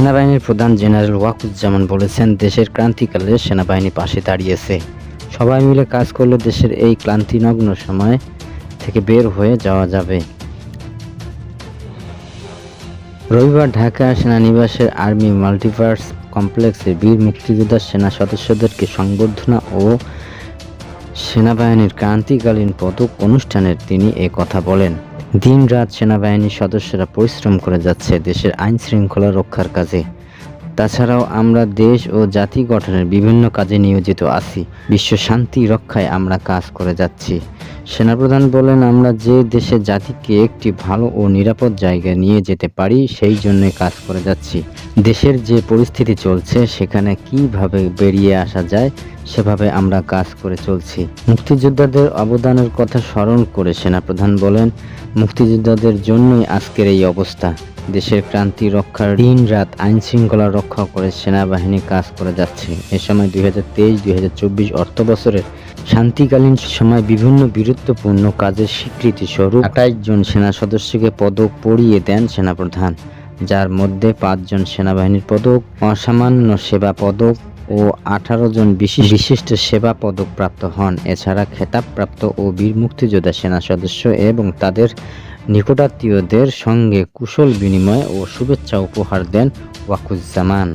সেনাবাহিনীর প্রধান জেনারেল ওয়াকুজ্জামান বলেছেন, দেশের ক্রান্তিকালে সেনাবাহিনী পাশে দাঁড়িয়েছে। সবাই মিলে কাজ করলে দেশের এই ক্লান্তিনগ্ন সময় থেকে বের হয়ে যাওয়া যাবে। রবিবার ঢাকা সেনানিবাসের আর্মি মাল্টিভার্স কমপ্লেক্সে বীর মুক্তিযোদ্ধা সেনা সদস্যদেরকে সংবর্ধনা ও সেনাবাহিনীর ক্রান্তিকালীন পদক অনুষ্ঠানের তিনি এ কথা বলেন। দিন রাত সেনাবাহিনীর সদস্যরা পরিশ্রম করে যাচ্ছে দেশের আইন শৃঙ্খলা রক্ষার কাজে। তাছাড়াও আমরা দেশ ও জাতি গঠনের বিভিন্ন কাজে নিয়োজিত আছি। বিশ্ব শান্তি রক্ষায় আমরা কাজ করে যাচ্ছি। সেনাপ্রধান বলেন, আমরা যে দেশে জাতিকে একটি ভালো ও নিরাপদ জায়গায় নিয়ে যেতে পারি, সেই জন্য কাজ করে যাচ্ছি। দেশের যে পরিস্থিতি চলছে, সেখানে কীভাবে বেরিয়ে আসা যায়, সেভাবে আমরা কাজ করে চলছি। মুক্তিযোদ্ধাদের অবদানের কথা স্মরণ করে সেনাপ্রধান বলেন, মুক্তিযোদ্ধাদের জন্যই আজকের এই অবস্থা। দেশের ক্রান্তি রক্ষার দিন রাত আইন শৃঙ্খলা রক্ষা করে সেনাবাহিনী কাজ করে যাচ্ছে। এ সময় দুই হাজার তেইশ, দুই হাজার চব্বিশ অর্থ বছরের শান্তিকালীন সময় বিভিন্ন বীরত্বপূর্ণ কাজের স্বীকৃতি স্বরূপ আঠাইশ জন সেনা সদস্যকে পদক পরিয়ে দেন সেনাপ্রধান, যার মধ্যে পাঁচজন সেনাবাহিনীর পদক, অসামান্য সেবা পদক ও আঠারো জন বিশেষ বিশিষ্ট সেবা পদক প্রাপ্ত হন। এছাড়া খেতাবপ্রাপ্ত ও বীর মুক্তিযোদ্ধা সেনা সদস্য এবং তাদের নিকটাত্মীয়দের সঙ্গে কুশল বিনিময় ও শুভেচ্ছা উপহার দেন ওয়াকুজ্জামান।